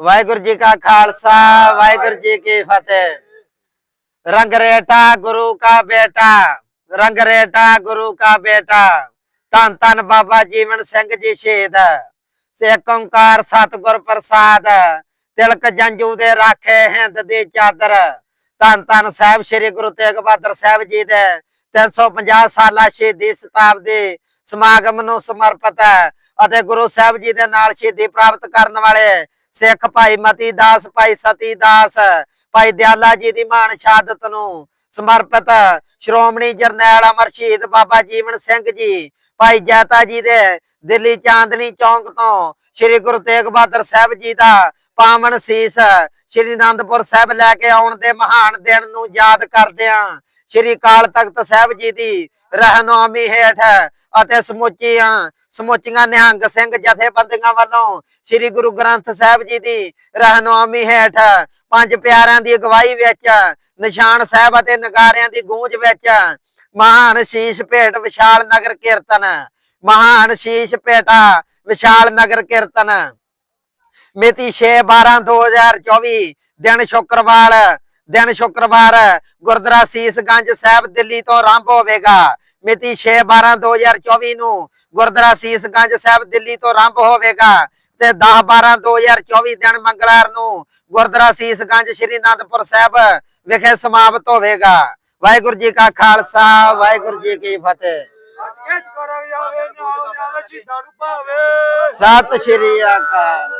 ਵਾਹਿਗੁਰੂ ਜੀ ਕਾ ਖਾਲਸਾ, ਵਾਹਿਗੁਰੂ ਜੀ ਕੀ ਫਤਿਹ। ਰੰਗ ਰੇਟਾ ਗੁਰੂ ਕਾ ਬੇਟਾ, ਰੰਗ ਰੇਟਾ ਗੁਰੂ ਕਾ ਬੇਟਾ। ਧੰਨ ਧੰਨ ਬਾਬਾ ਜੀਵਨ ਸਿੰਘ ਜੀ ਸ਼ਹੀਦ। ਸੇਕ ਓੰਕਾਰ ਸਤਿਗੁਰ ਪ੍ਰਸਾਦ। ਤਿਲਕ ਜੰਜੂ ਦੇ ਰਾਖੇ ਹਿੰਦ ਦੀ ਚਾਦਰ। ਧੰਨ ਧੰਨ ਸਾਹਿਬ ਸ੍ਰੀ ਗੁਰੂ ਤੇਗ ਬਹਾਦਰ ਸਾਹਿਬ ਜੀ ਦੇ 350 ਸਾਲਾ ਸ਼ਹੀਦੀ ਸ਼ਤਾਬਦੀ ਸਮਾਗਮ ਨੂੰ ਸਮਰਪਿਤ ਹੈ ਅਤੇ ਗੁਰੂ ਸਾਹਿਬ ਜੀ ਦੇ ਨਾਲ ਸ਼ਹੀਦੀ ਪ੍ਰਾਪਤ ਕਰਨ ਵਾਲੇ ਸਿੱਖ ਭਾਈ ਮਤੀ ਦਾਸ ਭਾਈ ਸਤੀ ਦਾਸ ਭਾਈ ਦਿਆਲਾ ਜੀ ਦੀ ਮਾਨ ਸ਼ਹਾਦਤ ਨੂੰ ਸਮਰਪਿਤ ਸ਼੍ਰੋਮਣੀ ਜਰਨੈਲ ਅਮਰ ਸ਼ਹੀਦ ਬਾਬਾ ਜੀਵਨ ਸਿੰਘ ਜੀ, ਭਾਈ ਜੈਤਾ ਜੀ ਦੇ ਦਿੱਲੀ ਚਾਂਦਨੀ ਚੌਂਕ ਤੋਂ ਸ੍ਰੀ ਗੁਰੂ ਤੇਗ ਬਹਾਦਰ ਸਾਹਿਬ ਜੀ ਦਾ ਪਾਵਨ ਸੀਸ ਸ੍ਰੀ ਅਨੰਦਪੁਰ ਸਾਹਿਬ ਲੈ ਕੇ ਆਉਣ ਦੇ ਮਹਾਨ ਦਿਨ ਨੂੰ ਯਾਦ ਕਰਦਿਆਂ ਸ੍ਰੀ ਕਾਲ ਤਖਤ ਸਾਹਿਬ ਜੀ ਦੀ ਰਹਿਨੁਮਾਈ ਹੇਠ ਅਤੇ ਸਮੁੱਚੀਆਂ ਸਮੁੱਚੀਆਂ ਨਿਹੰਗ ਸਿੰਘ ਜਥੇਬੰਦੀਆਂ ਵੱਲੋਂ ਸ੍ਰੀ ਗੁਰੂ ਗ੍ਰੰਥ ਸਾਹਿਬ ਜੀ ਦੀ ਰਹਿਨੁਮਾਈ ਹੇਠ ਪੰਜ ਪਿਆਰਿਆਂ ਦੀ ਅਗਵਾਈ ਵਿੱਚ, ਨਿਸ਼ਾਨ ਸਾਹਿਬ ਅਤੇ ਨਗਾਰਿਆਂ ਦੀ ਗੂੰਜ ਵਿੱਚ ਮਹਾਨ ਸ਼ੀਸ਼ ਭੇਟ ਵਿਸ਼ਾਲ ਨਗਰ ਕੀਰਤਨ, ਮਹਾਨ ਸ਼ੀਸ਼ ਭੇਟਾ ਵਿਸ਼ਾਲ ਨਗਰ ਕੀਰਤਨ। ਮਿਤੀ 6 12 2024 ਦਿਨ ਸ਼ੁੱਕਰਵਾਰ ਦਿਨ ਸ਼ੁੱਕਰਵਾਰ ਗੁਰਦੁਆਰਾ ਸੀਸਗੰਜ ਸਾਹਿਬ ਦਿੱਲੀ ਤੋਂ ਆਰੰਭ ਹੋਵੇਗਾ। ਮਿਤੀ 6 12 2024 ਨੂੰ ਗੁਰਦੁਆਰਾ ਸੀਸਗੰਜ ਸਾਹਿਬ ਦਿੱਲੀ ਤੋਂ ਆਰੰਭ ਹੋਵੇਗਾ ਤੇ 10 12 2024 ਦਿਨ ਮੰਗਲਵਾਰ ਨੂੰ ਗੁਰਦੁਆਰਾ ਸੀਸਗੰਜ ਸ੍ਰੀ ਅਨੰਦਪੁਰ ਸਾਹਿਬ ਵਿਖੇ ਸਮਾਪਤ ਹੋਵੇਗਾ। ਵਾਹਿਗੁਰੂ ਜੀ ਕਾ ਖਾਲਸਾ, ਵਾਹਿਗੁਰੂ ਜੀ ਕੀ ਫਤਿਹ। ਸਤਿ ਸ਼੍ਰੀ ਅਕਾਲ।